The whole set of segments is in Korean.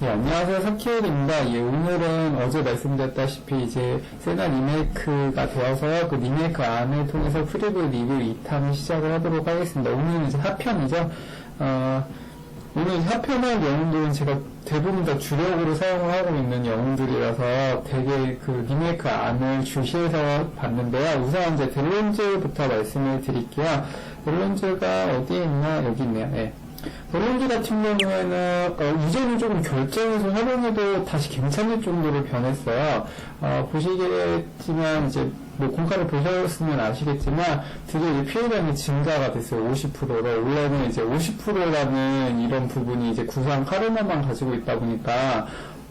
네, 안녕하세요. 사키엘입니다. 예, 오늘은 어제 말씀드렸다시피 이제 세나 리메이크가 되어서 그 리메이크 안을 통해서 프리뷰 리뷰 2탄을 시작을 하도록 하겠습니다. 오늘은 이제 하편이죠. 어, 오늘 하편할 영웅들은 제가 대부분 다 주력으로 사용을 하고 있는 영웅들이라서 되게 그 리메이크 안을 주시해서 봤는데요. 우선 이제 델론즈부터 말씀을 드릴게요. 델론즈가 어디에 있나? 여기 있네요. 예. 델론즈 같은 경우에는 어, 이제는 조금 결정해서 활용해도 다시 괜찮을 정도로 변했어요. 어, 보시겠지만 이제 뭐 공카를 보셨으면 아시겠지만 드디어 피해량이 증가가 됐어요. 50%로 원래는 이제 50%라는 이런 부분이 이제 구상 카르마만 가지고 있다 보니까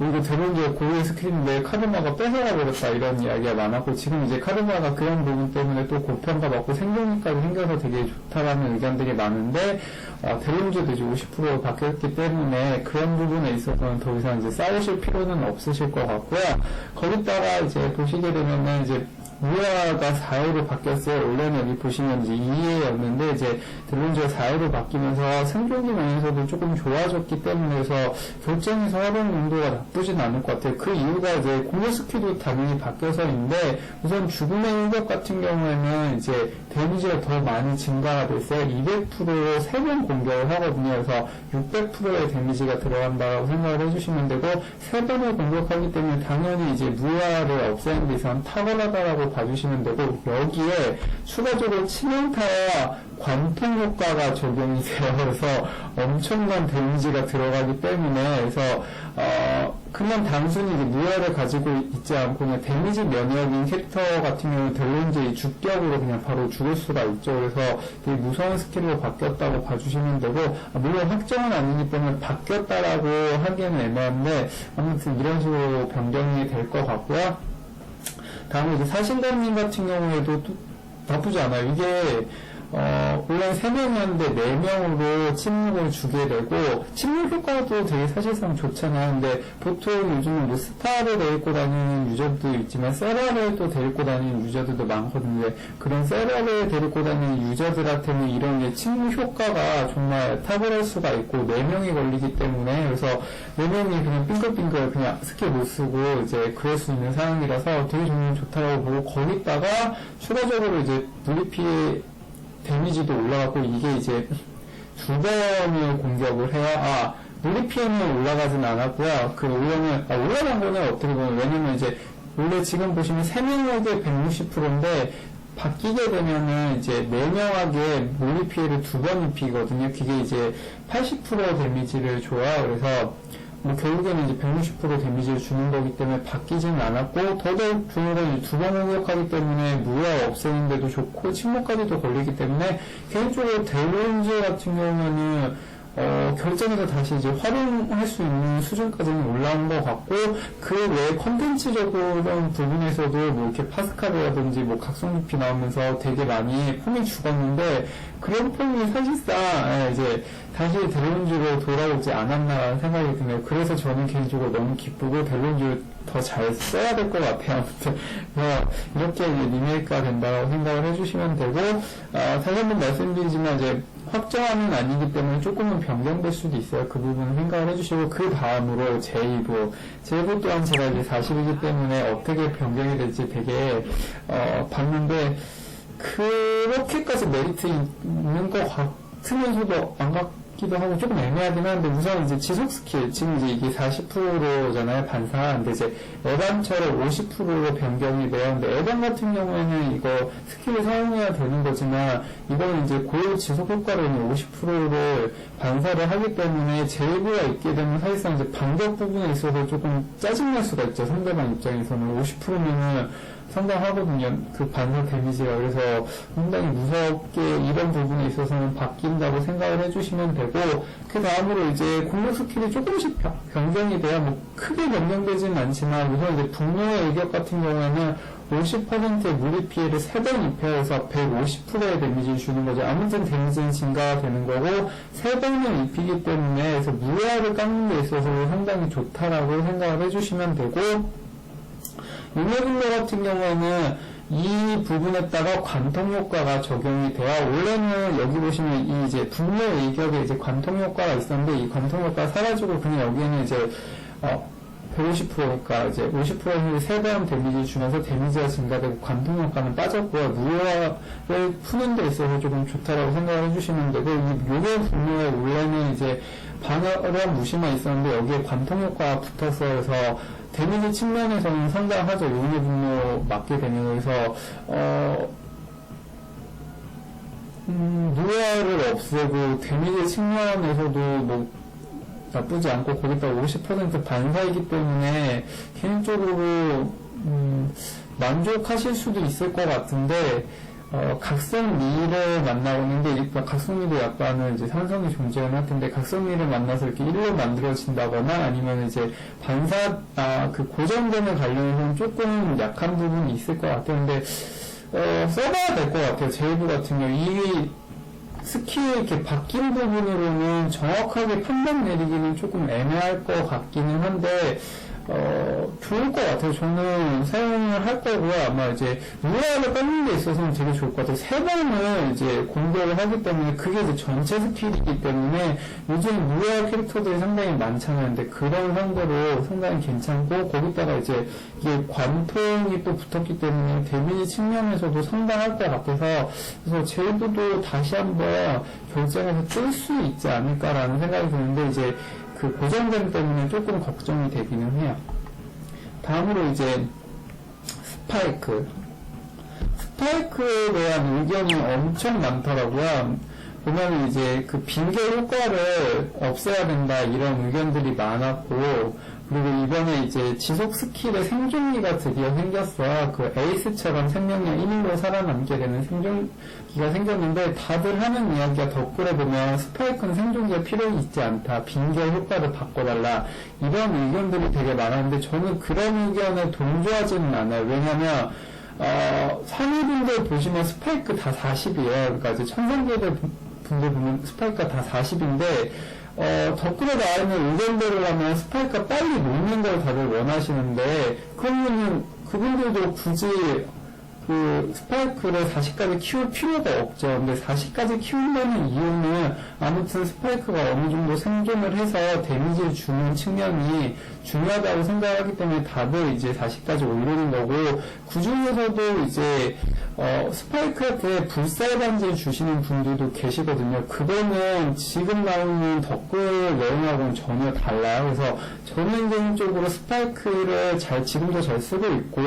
이거 대본주의 고유의 스킬인데 카르마가 뺏어가 버렸다 이런 이야기가 많았고 지금 이제 카르마가 그런 부분 때문에 또 고평가 받고 생존기까지 생겨서 되게 좋다라는 의견들이 많은데 어, 대본주도 이제 50% 바뀌었기 때문에 그런 부분에 있어서는 더 이상 이제 싸우실 필요는 없으실 것 같고요. 거기다가 이제 보시게 되면은 이제 무화가 4회로 바뀌었어요. 원래는 여기 보시면 이제 2회였는데 이제 델론즈가 4회로 바뀌면서 생존기 면에서도 조금 좋아졌기 때문에 그래서 결정에서 활용 용도가 나쁘진 않을 것 같아요. 그 이유가 이제 공격 스킬도 당연히 바뀌어서인데 우선 죽음의 일격 같은 경우에는 이제 데미지가 더 많이 증가가 됐어요. 200%로 3번 공격을 하거든요. 그래서 600%의 데미지가 들어간다고 생각을 해주시면 되고 3번을 공격하기 때문에 당연히 이제 무화를 없애는 데 있어서 탁월하다라고 봐주시면 되고 여기에 추가적으로 치명타와 관통 효과가 적용이. 그래서 엄청난 데미지가 들어가기 때문에 그래서 어 그냥 단순히 무혈을 가지고 있지 않고 그냥 데미지 면역인 캐릭터 같은 경우는 델론즈의 주격으로 그냥 바로 죽을 수가 있죠. 그래서 되게 무서운 스킬로 바뀌었다고 봐주시면 되고 아, 물론 확정은 아니기 때문에 바뀌었다라고 하기에는 애매한데 아무튼 이런 식으로 변경이 될 것 같고요. 다음에 이제 사신감님 같은 경우에도 또 나쁘지 않아요. 이게 어, 원래 3명이었는데 4명으로 침묵을 주게 되고, 침묵 효과도 되게 사실상 좋잖아요. 근데 보통 요즘은 뭐 스타를 데리고 다니는 유저도 있지만, 세라를 또 데리고 다니는 유저들도 많거든요. 그런 세라를 데리고 다니는 유저들한테는 이런 게 침묵 효과가 정말 탁월할 수가 있고, 4명이 걸리기 때문에, 그래서 4명이 그냥 빙글빙글 그냥 스킬 못 쓰고, 이제 그럴 수 있는 상황이라서 되게 좀 좋다고 보고, 거기다가 추가적으로 이제 무리피해 데미지도 올라가고 이게 이제 두 번을 공격을 해야 아 무리 피해는 올라가진 않았고요. 그 올라는 아, 올라간 거는 어떻게 보면 왜냐면 이제 원래 지금 보시면 세 명에게 160%인데 바뀌게 되면은 이제 네 명에게 무리 피해를 두 번 입히거든요. 그게 이제 80% 데미지를 줘요. 그래서 뭐 결국에는 이제 160% 데미지를 주는 거기 때문에 바뀌지는 않았고 더더욱 중요한 건두 번 공격하기 때문에 무야 없애는데도 좋고 침묵까지도 걸리기 때문에 개인적으로 델론즈 같은 경우에는 어, 결정해서 다시 이제 활용할 수 있는 수준까지는 올라온 것 같고, 그 외에 컨텐츠적인 부분에서도 뭐 이렇게 파스칼이라든지 뭐 각성루피 나오면서 되게 많이 폼이 죽었는데, 그런 폼이 사실상 예, 이제 다시 델론즈로 돌아오지 않았나라는 생각이 드네요. 그래서 저는 개인적으로 너무 기쁘고 델론즈 더잘 써야 될 것 같아요. 뭐 이렇게 리메이크가 된다고 생각을 해주시면 되고 어, 다시 한번 말씀드리지만 이제 확정은 아니기 때문에 조금은 변경될 수도 있어요. 그 부분을 생각을 해주시고 그 다음으로 제2부 제2부 또한 제가 이제 40이기 때문에 어떻게 변경이 될지 되게 어, 봤는데 그렇게까지 메리트 있는 것 같 으면서도 안 같기도 하고 조금 애매하긴 한데 우선 이제 지속 스킬 지금 이제 이게 40%잖아요 반사. 근데 이제 에반처럼 50%로 변경이 근데 에반 같은 경우에는 이거 스킬을 사용해야 되는 거지만 이거는 이제 고유 지속 효과로는 50%를 반사를 하기 때문에 제일부가 있게 되면 사실상 이제 반격 부분에 있어서 조금 짜증날 수가 있죠 상대방 입장에서는. 50%면은 상당하거든요. 그 반사 데미지가. 그래서 상당히 무섭게 이런 부분에 있어서는 바뀐다고 생각을 해주시면 되고, 그 다음으로 이제 공격 스킬이 조금씩 변경이 돼야 뭐 크게 변경되지는 않지만, 우선 이제 분노의 일격 같은 경우에는 50%의 무리 피해를 3번 입혀서 150%의 데미지를 주는 거죠. 아무튼 데미지는 증가가 되는 거고, 3번을 입히기 때문에, 그래서 무야를 깎는 데 있어서 상당히 좋다라고 생각을 해주시면 되고, 유메블러 같은 경우에는 이 부분에다가 관통 효과가 적용이 돼요. 원래는 여기 보시면 이 이제 분노 일격에 이제 관통 효과가 있었는데 이 관통 효과가 사라지고 그냥 여기에는 이제 어 150%니까 이제 50%를 세배한 데미지 주면서 데미지가 증가되고 관통 효과는 빠졌고요. 무효화를 푸는 데 있어서 조금 좋다라고 생각을 해주시면 되고 이 요괴 분노에 원래는 이제 방어랑 무시만 있었는데 여기에 관통 효과가 붙어서 해서 데미지 측면에서는 상당하죠. 용의 분노 맞게 되면 그래서 어 음, 무효화를 없애고 데미지 측면에서도 뭐 나쁘지 않고 거기다 50% 반사이기 때문에 개인적으로 음, 만족하실 수도 있을 것 같은데 어, 각성미를 만나오는데 일단 각성미도 약간은 이제 산성이 존재를 할 텐데 각성미를 만나서 이렇게 일로 만들어진다거나 아니면 이제 반사 아, 그 고정점에 관련해서는 조금 약한 부분이 있을 것 같아요. 근데 어, 써봐야 될 것 같아요. 제이브 같은 경우 이 스킬 이렇게 바뀐 부분으로는 정확하게 판단 내리기는 조금 애매할 것 같기는 한데 어, 좋을 것 같아요. 저는 사용을 할 거고요. 아마 이제 무화를 뺏는 데 있어서는 되게 좋을 것 같아요. 세 번을 이제 공격을 하기 때문에 그게 이제 전체 스킬이기 때문에 요즘 무화 캐릭터들이 상당히 많잖아요. 근데 그런 상대로 상당히 괜찮고 거기다가 이제 이게 관통이 또 붙었기 때문에 데미지 측면에서도 상당할 것 같아서 그래서 제이브도 다시 한번 결정해서 뜰 수 있지 않을까라는 생각이 드는데 이제 그 고정됨 때문에 조금 걱정이 되기는 해요. 다음으로 이제 스파이크. 스파이크에 대한 의견이 엄청 많더라고요. 보면 이제 그 빙계 효과를 없애야 된다 이런 의견들이 많았고 그리고 이번에 이제 지속 스킬의 생존기가 드디어 생겼어요. 그 에이스처럼 생명력 1일로 살아남게 되는 생존기가 생겼는데 다들 하는 이야기가 덧글에 보면 스파이크는 생존기가 필요 있지 않다. 빙결 효과를 바꿔달라. 이런 의견들이 되게 많았는데 저는 그런 의견에 동조하지는 않아요. 왜냐면 어, 상위분들 보시면 스파이크 다 40이에요. 그러니까 이제 천상계들 분들 보면 스파이크가 다 40인데 어, 덧글에 나와 있는 의견대로 하면 스파이크가 빨리 녹는 걸 다들 원하시는데, 그러면은 그분들도 굳이 그 스파이크를 40까지 키울 필요가 없죠. 근데 40까지 키운다는 이유는 아무튼 스파이크가 어느 정도 생존을 해서 데미지를 주는 측면이 중요하다고 생각하기 때문에 다들 이제 40까지 올리는 거고, 그 중에서도 이제 어, 스파이크한테 불살 반지를 주시는 분들도 계시거든요. 그거는 지금 나오는 덧글 내용하고는 전혀 달라요. 그래서 저는 개인적으로 스파이크를 잘, 지금도 잘 쓰고 있고,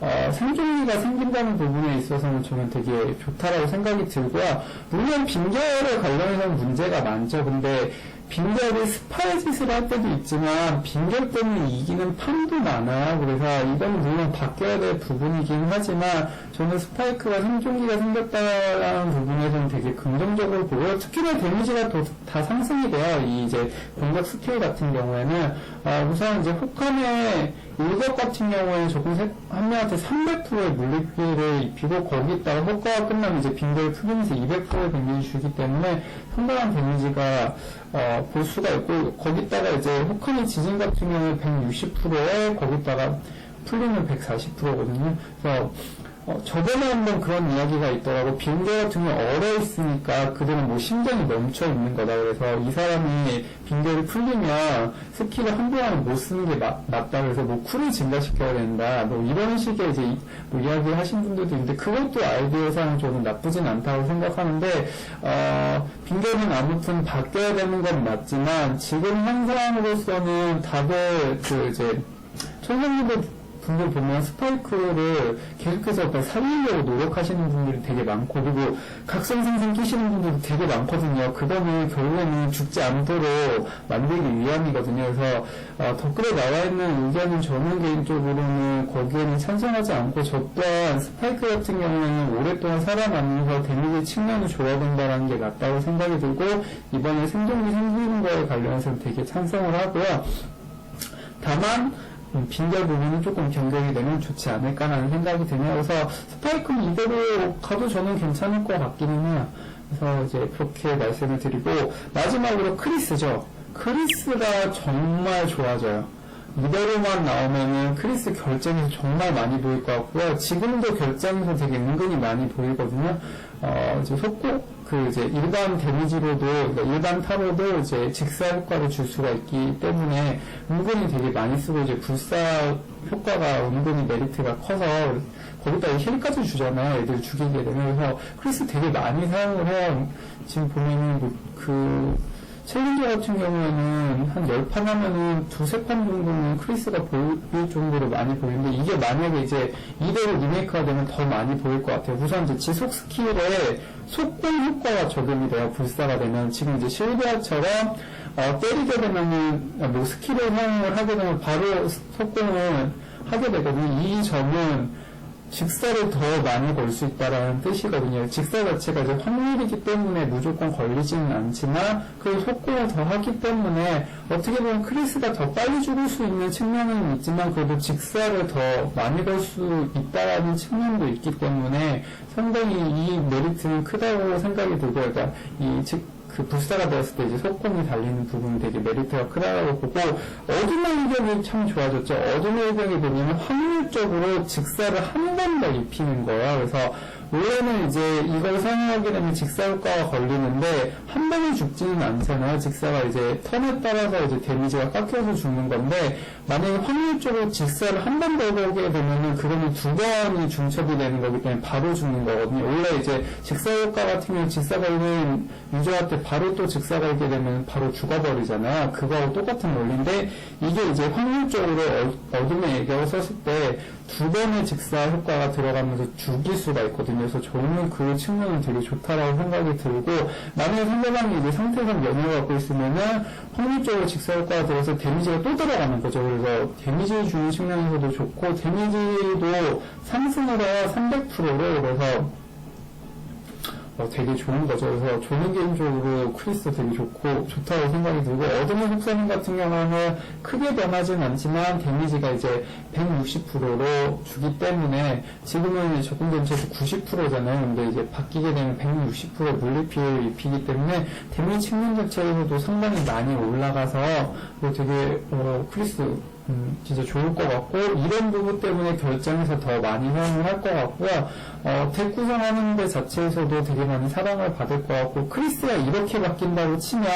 어, 생존기가 생긴다는 부분에 있어서는 저는 되게 좋다라고 생각이 들고요. 물론 빙결에 관련해서는 문제가 많죠. 근데 빙결이 스파이 짓을 할 때도 있지만 빙결 때문에 이기는 판도 많아요. 그래서 이건 물론 바뀌어야 될 부분이긴 하지만 저는 스파이크가 생존기가 생겼다라는 부분에서는 되게 긍정적으로 보고요. 특히나 데미지가 더, 다 상승이 돼요. 이 이제 공격 스킬 같은 경우에는 어, 우선 이제 혹한의 일격 같은 경우에는 조금 세- 한 명한테 300%의 물리피해를 입히고 거기다가 효과가 끝나면 이제 빙결 풀리면서 200%의 데미지 주기 때문에 상당한 데미지가 어, 볼 수가 있고 거기다가 이제 혹한의 지진 같은 경우에 160%에 거기다가 풀리면 140%거든요. 그래서 어, 저번에 한번 그런 이야기가 있더라고. 빙결 같은 경우 얼어 있으니까 그들은 뭐 심장이 멈춰 있는 거다. 그래서 이 사람이 빙결이 풀리면 스킬을 한동안 못 쓰는 게 맞, 맞다. 그래서 뭐 쿨을 증가시켜야 된다. 뭐 이런 식의 이제 이- 뭐 이야기를 하신 분들도 있는데 그것도 아이디어상 저는 나쁘진 않다고 생각하는데, 어, 빙결은 아무튼 바뀌어야 되는 건 맞지만 지금 현상으로서는 다들 그 이제 천성님들 분들 보면 스파이크를 계속해서 약간 살리려고 노력하시는 분들이 되게 많고 그리고 각성생성 끼시는 분들도 되게 많거든요. 그거는 결국에는 죽지 않도록 만들기 위함이거든요. 그래서 어, 댓글에 나와 있는 의견은 저는 개인적으로는 거기에는 찬성하지 않고 저 또한 스파이크 같은 경우에는 오랫동안 살아남으면서 데미지 측면을 줘야 된다는 게 맞다고 생각이 들고 이번에 생존기 생기는 거에 관련해서는 되게 찬성을 하고요. 다만 음, 빈결 부분은 조금 변경이 되면 좋지 않을까라는 생각이 드네요. 그래서 스파이크는 이대로 가도 저는 괜찮을 것 같기는 해요. 그래서 이제 그렇게 말씀을 드리고 마지막으로 크리스죠. 크리스가 정말 좋아져요. 이대로만 나오면은 크리스 결정에서 정말 많이 보일 것 같고요. 지금도 결정에서 되게 은근히 많이 보이거든요. 어, 이제 속고, 그 이제 일반 데미지로도, 그러니까 일반 타로도 이제 직사 효과를 줄 수가 있기 때문에 은근히 되게 많이 쓰고 이제 불사 효과가 은근히 메리트가 커서 거기다 힐까지 주잖아요. 애들 죽이게 되면. 그래서 되게 많이 사용을 해요. 지금 보면은 뭐 그, 챌린저 같은 경우에는 한 10판 하면은 두세 판 정도는 크리스가 보일 정도로 많이 보이는데 이게 만약에 이제 이대로 리메이크가 되면 더 많이 보일 것 같아요. 우선 이제 지속 스킬에 속공 효과가 적용이 돼요. 불사가 되면 지금 이제 실비아처럼 어, 때리게 되면은 뭐 스킬을 사용을 하게 되면 바로 속공을 하게 되거든요. 이 점은 직사를 더 많이 걸 수 있다라는 뜻이거든요. 직사 자체가 이제 확률이기 때문에 무조건 걸리지는 않지만 그 속공을 더 하기 때문에 어떻게 보면 크리스가 더 빨리 죽을 수 있는 측면은 있지만 그래도 직사를 더 많이 걸 수 있다라는 측면도 있기 때문에 상당히 이 메리트는 크다고 생각이 들고 그러니까 이 즉, 그 불사가 되었을 때 이제 속공이 달리는 부분이 되게 메리트가 크다고 보고 어둠의 일격이 참 좋아졌죠. 어둠의 일격이 보면 확률적으로 직사를 한 번 더 입히는 거예요. 그래서 원래는 이제 이걸 사용하게 되면 직사 효과가 걸리는데 한 번에 죽지는 않잖아요. 직사가 이제 턴에 따라서 이제 데미지가 깎여서 죽는 건데 만약에 확률적으로 직사를 한 번더 걸게 되면은 그거는 두 번이 중첩이 되는 거기 때문에 바로 죽는 거거든요. 원래 이제 직사 효과 같은 경우는 직사 걸리는 유저한테 바로 또 직사 걸게 되면 바로 죽어버리잖아요. 그거하고 똑같은 원리인데 이게 이제 확률적으로 어, 어둠의 애격을 썼을 때 두 번의 직사 효과가 들어가면서 죽일 수가 있거든요. 그래서 저는 그 측면은 되게 좋다라고 생각이 들고 만약에 상대방이 이제 상태상 연을 갖고 있으면은 확률적으로 직사 효과가 들어서 데미지가 또 들어가는 거죠. 그래서 데미지 주는 측면에서도 좋고 데미지도 상승을 해요. 300%로 그래서 어, 되게 좋은 거죠. 그래서 저는 개인적으로 크리스 되게 좋고 좋다고 생각이 들고 어둠의 속사님 같은 경우는 크게 변하진 않지만 데미지가 이제 160%로 주기 때문에 지금은 적응 전체에서 90%잖아요. 근데 이제 바뀌게 되면 160% 물리 피해를 입히기 때문에 데미지 측면 자체에서도 상당히 많이 올라가서 뭐 되게 어, 크리스 음, 진짜 좋을 것 같고 이런 부분 때문에 결정에서 더 많이 사용을 할 것 같고요. 어, 덱 구성하는 데 자체에서도 되게 많이 사랑을 받을 것 같고 크리스가 이렇게 바뀐다고 치면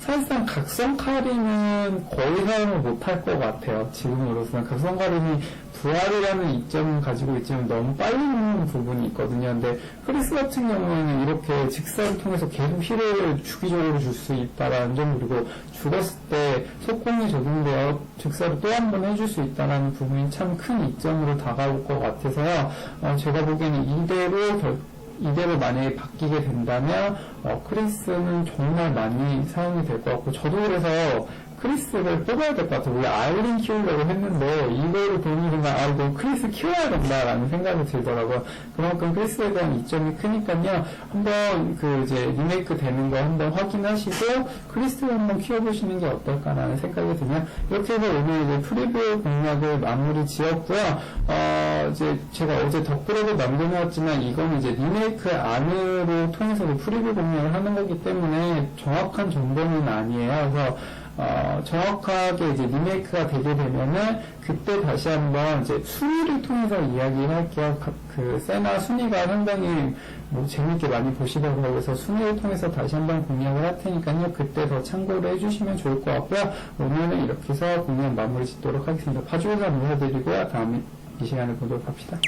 사실상 각성 카링은 거의 사용을 못 할 것 같아요. 지금으로서는 각성 카링이 부활이라는 이점은 가지고 있지만 너무 빨리 먹는 부분이 있거든요. 근데 크리스 같은 경우에는 이렇게 직사를 통해서 계속 힐을 주기적으로 줄 수 있다라는 점 그리고 죽었을 때 속공이 적용되어 직사를 또 한 번 해줄 수 있다는 부분이 참 큰 이점으로 다가올 것 같아서요. 어, 제가 보기에는 이대로 결, 이대로 만약에 바뀌게 된다면 어, 크리스는 정말 많이 사용이 될 것 같고 저도 그래서 크리스를 뽑아야 될 것 같아요. 우리 아이린 키우려고 했는데 이거를 보는 순간 아 이거 크리스 키워야 된다라는 생각이 들더라고요. 그만큼 크리스에 대한 이점이 크니까요. 한번 그 이제 리메이크 되는 거 한번 확인하시고 크리스를 한번 키워보시는 게 어떨까라는 생각이 드네요. 이렇게 해서 오늘 이제 프리뷰 공략을 마무리 지었고요. 어 이제 제가 어제 덧글을 남겨놓았지만 이건 이제 리메이크 안으로 통해서 프리뷰 공략을 하는 거기 때문에 정확한 정보는 아니에요. 그래서 어, 정확하게 이제 리메이크가 되게 되면은 그때 다시 한번 이제 순위를 통해서 이야기할게요. 그, 그 세나 순위가 상당히 뭐 재밌게 많이 보시더라고요. 그래서 순위를 통해서 다시 한번 공략을 할 테니까요. 그때 더 참고를 해주시면 좋을 것 같고요. 오늘은 이렇게 해서 공략 마무리 짓도록 하겠습니다. 봐주셔서 감사드리고요. 다음에 이 시간에 보도록 합시다.